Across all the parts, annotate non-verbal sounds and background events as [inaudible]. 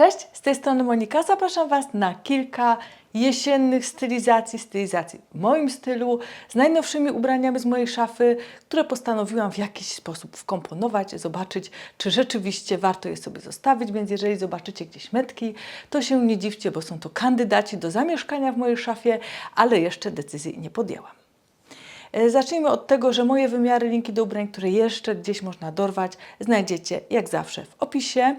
Cześć, z tej strony Monika. Zapraszam Was na kilka jesiennych stylizacji, stylizacji w moim stylu, z najnowszymi ubraniami z mojej szafy, które postanowiłam w jakiś sposób wkomponować, zobaczyć, czy rzeczywiście warto je sobie zostawić. Więc jeżeli zobaczycie gdzieś metki, to się nie dziwcie, bo są to kandydaci do zamieszkania w mojej szafie, ale jeszcze decyzji nie podjęłam. E, Zacznijmy od tego, że moje wymiary, linki do ubrań, które jeszcze gdzieś można dorwać, znajdziecie jak zawsze w opisie.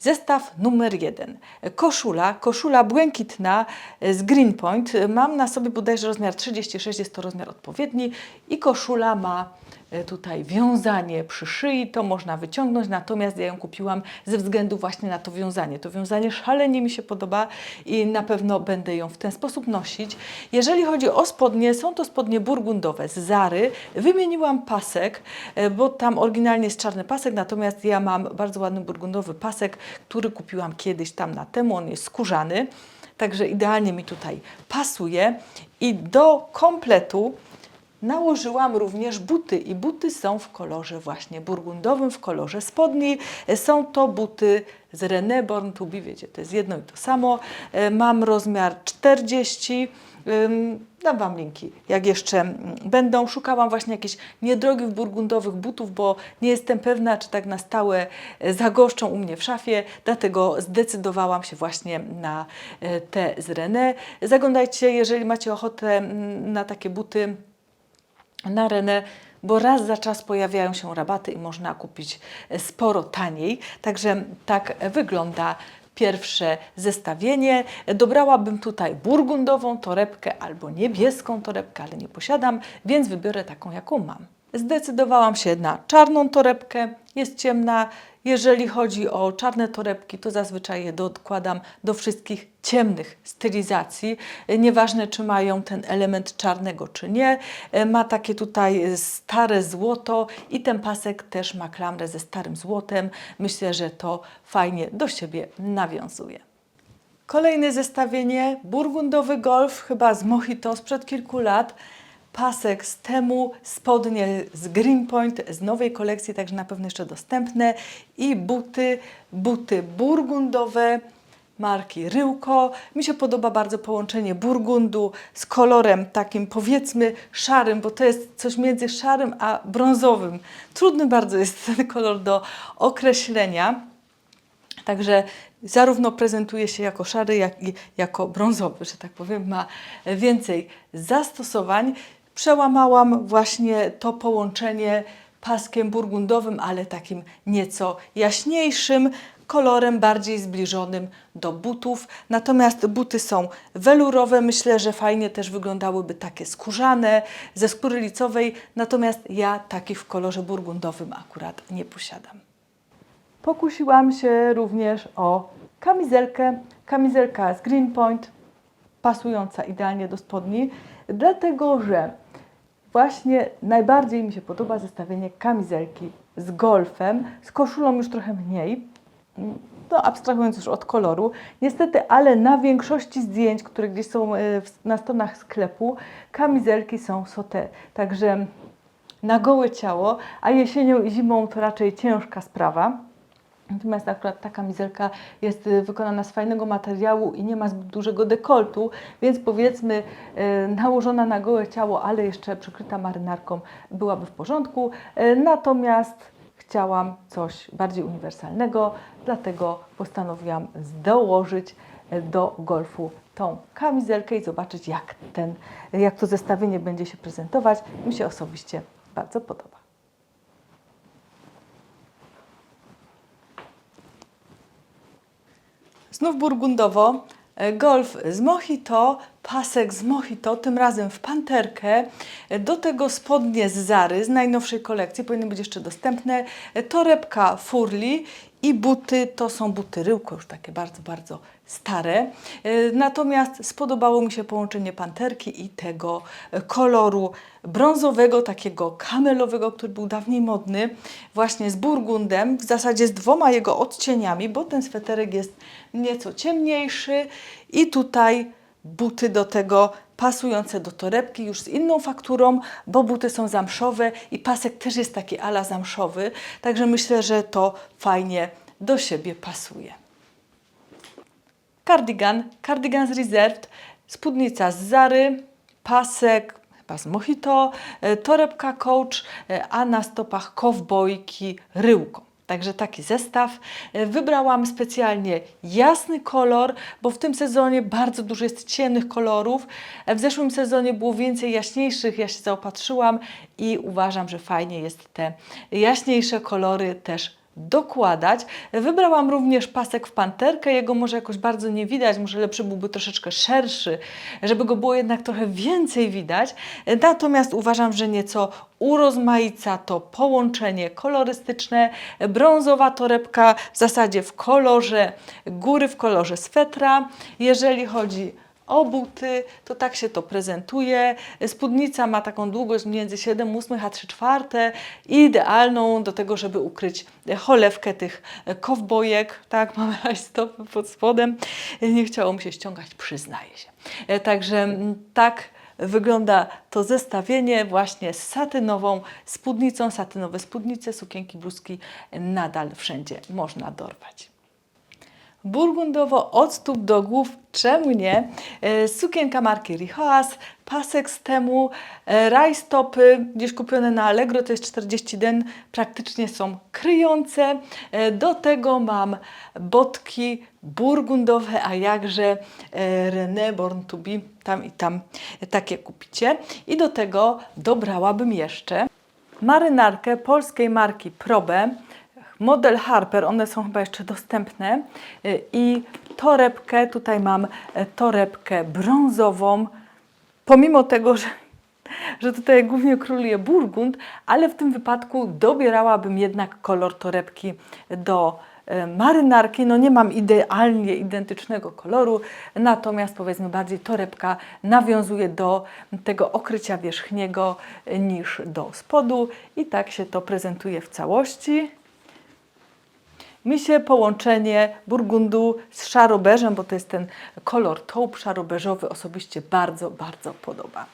Zestaw numer jeden. Koszula, koszula błękitna z Greenpoint. Mam na sobie bodajże rozmiar 36, jest to rozmiar odpowiedni i koszula ma e, tutaj wiązanie przy szyi, to można wyciągnąć, natomiast ja ją kupiłam ze względu właśnie na to wiązanie. To wiązanie szalenie mi się podoba i na pewno będę ją w ten sposób nosić. Jeżeli chodzi o spodnie, są to spodnie burgundowe z Zary. Wymieniłam pasek, e, bo tam oryginalnie jest czarny pasek, natomiast ja mam bardzo ładny burgundowy pasek, który kupiłam kiedyś tam na temu, on jest skórzany. Także idealnie mi tutaj pasuje. I do kompletu Nałożyłam również buty i buty są w kolorze właśnie burgundowym, w kolorze spodni. E, Są to buty z René Born to Be, wiecie, to jest jedno i to samo. E, Mam rozmiar 40. Ym, Dam Wam linki, jak jeszcze mm, będą. Szukałam właśnie jakichś niedrogich burgundowych butów, bo nie jestem pewna, czy tak na stałe e, zagoszczą u mnie w szafie, dlatego zdecydowałam się właśnie na te z René. Zaglądajcie, jeżeli macie ochotę mm, na takie buty na Renę, bo raz za czas pojawiają się rabaty i można kupić sporo taniej. Także tak wygląda pierwsze zestawienie. Dobrałabym tutaj burgundową torebkę albo niebieską torebkę, ale nie posiadam, więc wybiorę taką, jaką mam. Zdecydowałam się na czarną torebkę, jest ciemna. Jeżeli chodzi o czarne torebki, to zazwyczaj je dokładam do wszystkich ciemnych stylizacji. Nieważne, czy mają ten element czarnego, czy nie. Ma takie tutaj stare złoto i ten pasek też ma klamrę ze starym złotem. Myślę, że to fajnie do siebie nawiązuje. Kolejne zestawienie, burgundowy golf, chyba z Mojito sprzed kilku lat. Pasek z temu, spodnie z Greenpoint z nowej kolekcji, także na pewno jeszcze dostępne. I buty, buty burgundowe marki Ryłko. Mi się podoba bardzo połączenie burgundu z kolorem takim powiedzmy szarym, bo to jest coś między szarym a brązowym. Trudny bardzo jest [laughs] ten kolor do określenia. Także zarówno prezentuje się jako szary, jak i jako brązowy, że tak powiem, ma więcej zastosowań. Przełamałam właśnie to połączenie paskiem burgundowym, ale takim nieco jaśniejszym, kolorem bardziej zbliżonym do butów. Natomiast buty są welurowe, myślę, że fajnie też wyglądałyby takie skórzane, ze skóry licowej, natomiast ja takich w kolorze burgundowym akurat nie posiadam. Pokusiłam się również o kamizelkę. Kamizelka z Greenpoint, pasująca idealnie do spodni, dlatego że właśnie najbardziej mi się podoba zestawienie kamizelki z golfem, z koszulą już trochę mniej. No, abstrahując już od koloru. Niestety, ale na większości zdjęć, które gdzieś są e, na stronach sklepu, kamizelki są sauté. Także na gołe ciało, a jesienią i zimą to raczej ciężka sprawa. Natomiast akurat ta kamizelka jest y, wykonana z fajnego materiału i nie ma zbyt dużego dekoltu, więc powiedzmy y, nałożona na gołe ciało, ale jeszcze przykryta marynarką byłaby w porządku. Y, Natomiast chciałam coś bardziej uniwersalnego, dlatego postanowiłam dołożyć do golfu tą kamizelkę i zobaczyć jak, ten, jak to zestawienie będzie się prezentować. Mi się osobiście bardzo podoba. Znów burgundowo, e, golf z mojito, pasek z mojito, tym razem w panterkę, do tego spodnie z Zary, z najnowszej kolekcji, powinny być jeszcze dostępne, torebka Furli i buty, to są buty ryłko, już takie bardzo, bardzo stare. Natomiast spodobało mi się połączenie panterki i tego koloru brązowego, takiego kamelowego, który był dawniej modny, właśnie z burgundem, w zasadzie z dwoma jego odcieniami, bo ten sweterek jest nieco ciemniejszy. I tutaj buty do tego pasujące do torebki już z inną fakturą, bo buty są zamszowe i pasek też jest taki ala zamszowy, także myślę, że to fajnie do siebie pasuje. kardigan, kardigan z Reserved, spódnica z Zary, pasek chyba z Mojito, e, torebka Coach, e, a na stopach kowbojki Ryłko. Także taki zestaw. E, Wybrałam specjalnie jasny kolor, bo w tym sezonie bardzo dużo jest ciemnych kolorów. E, W zeszłym sezonie było więcej jaśniejszych, ja się zaopatrzyłam i uważam, że fajnie jest te jaśniejsze kolory też dokładać. Wybrałam również pasek w panterkę, jego może jakoś bardzo nie widać, może lepszy byłby troszeczkę szerszy, żeby go było jednak trochę więcej widać. Natomiast uważam, że nieco urozmaica to połączenie kolorystyczne, brązowa torebka w zasadzie w kolorze góry, w kolorze swetra. Jeżeli chodzi o buty, to tak się to prezentuje. Spódnica ma taką długość między 7,8 a 3 czwarte, idealną do tego, żeby ukryć cholewkę tych kowbojek. Tak, mamy [laughs] stopy pod spodem. Nie chciało mi się ściągać, przyznaję się. E, Także tak wygląda to zestawienie właśnie z satynową spódnicą. Satynowe spódnice, sukienki, bluzki nadal wszędzie można dorwać burgundowo od stóp do głów, czemu nie? E, Sukienka marki Rihoas, pasek z temu, e, rajstopy gdzieś kupione na Allegro, to jest 40 den, praktycznie są kryjące. E, Do tego mam botki burgundowe, a jakże René Born to be, tam i tam takie kupicie. I do tego dobrałabym jeszcze marynarkę polskiej marki Probe, model Harper, one są chyba jeszcze dostępne y, i torebkę, tutaj mam e, torebkę brązową, pomimo tego, że, że tutaj głównie króluje burgund, ale w tym wypadku dobierałabym jednak kolor torebki do e, marynarki. No nie mam idealnie identycznego koloru, natomiast powiedzmy bardziej torebka nawiązuje do tego okrycia wierzchniego niż do spodu i tak się to prezentuje w całości. Mi się połączenie burgundu z szarobeżem, bo to jest ten kolor taupe szarobeżowy, osobiście bardzo, bardzo podoba.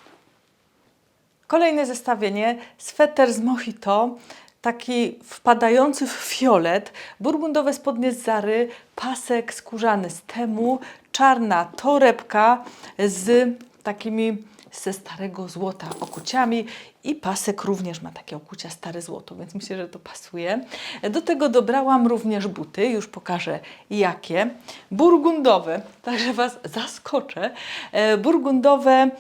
Kolejne zestawienie, sweter z Mojito, taki wpadający w fiolet, burgundowe spodnie z Zary, pasek skórzany z Temu, czarna torebka z takimi ze starego złota okuciami i pasek również ma takie okucia stare złoto, więc myślę, że to pasuje. Do tego dobrałam również buty, już pokażę jakie. Burgundowe, także Was zaskoczę. E, Burgundowe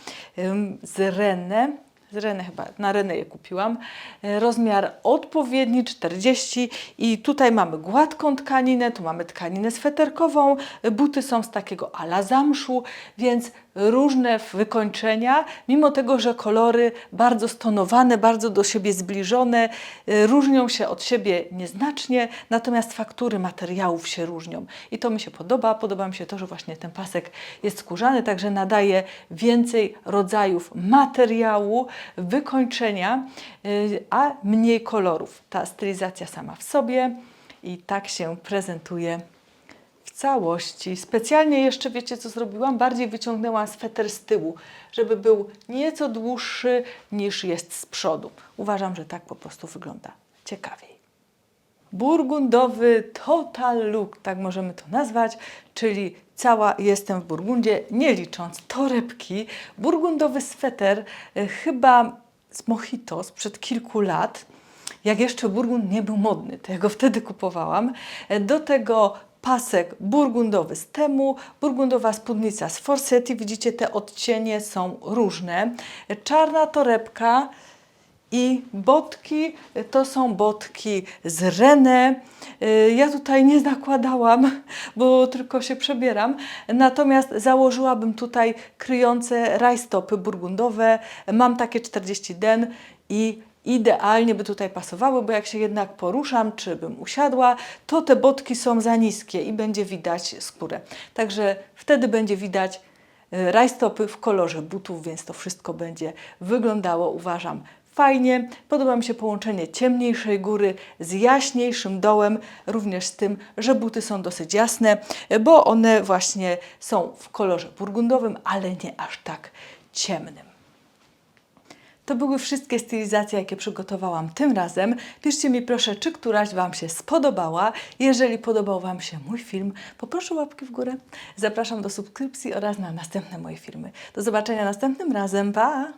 z Rennes, z Rennes chyba, na Rennes je kupiłam. E, Rozmiar odpowiedni 40 i tutaj mamy gładką tkaninę, tu mamy tkaninę sweterkową, e, buty są z takiego ala zamszu, więc różne wykończenia, mimo tego, że kolory bardzo stonowane, bardzo do siebie zbliżone, e, różnią się od siebie nieznacznie, natomiast faktury materiałów się różnią. I to mi się podoba. Podoba mi się to, że właśnie ten pasek jest skórzany, także nadaje więcej rodzajów materiału, wykończenia, y, a mniej kolorów. Ta stylizacja sama w sobie i tak się prezentuje całości. Specjalnie jeszcze, wiecie co zrobiłam? Bardziej wyciągnęłam sweter z tyłu, żeby był nieco dłuższy niż jest z przodu. Uważam, że tak po prostu wygląda ciekawiej. Burgundowy total look, tak możemy to nazwać, czyli cała jestem w Burgundzie, nie licząc torebki. Burgundowy sweter, e, chyba z Mojito sprzed kilku lat, jak jeszcze burgund nie był modny, to ja go wtedy kupowałam. E, Do tego pasek burgundowy z Temu, burgundowa spódnica z Forsetti. Widzicie, te odcienie są różne. Czarna torebka, i botki to są botki z Rennes. Y, Ja tutaj nie zakładałam, [laughs] bo tylko się przebieram. Natomiast założyłabym tutaj kryjące rajstopy burgundowe. Mam takie 40 den i idealnie by tutaj pasowały, bo jak się jednak poruszam, czy bym usiadła, to te botki są za niskie i będzie widać skórę. Także wtedy będzie widać y, rajstopy w kolorze butów, więc to wszystko będzie wyglądało, uważam, fajnie. Podoba mi się połączenie ciemniejszej góry z jaśniejszym dołem, również z tym, że buty są dosyć jasne, bo one właśnie są w kolorze burgundowym, ale nie aż tak ciemnym. To były wszystkie stylizacje, jakie przygotowałam tym razem. Piszcie mi proszę, czy któraś Wam się spodobała. Jeżeli podobał Wam się mój film, poproszę łapki w górę. Zapraszam do subskrypcji oraz na następne moje filmy. Do zobaczenia następnym razem. Pa!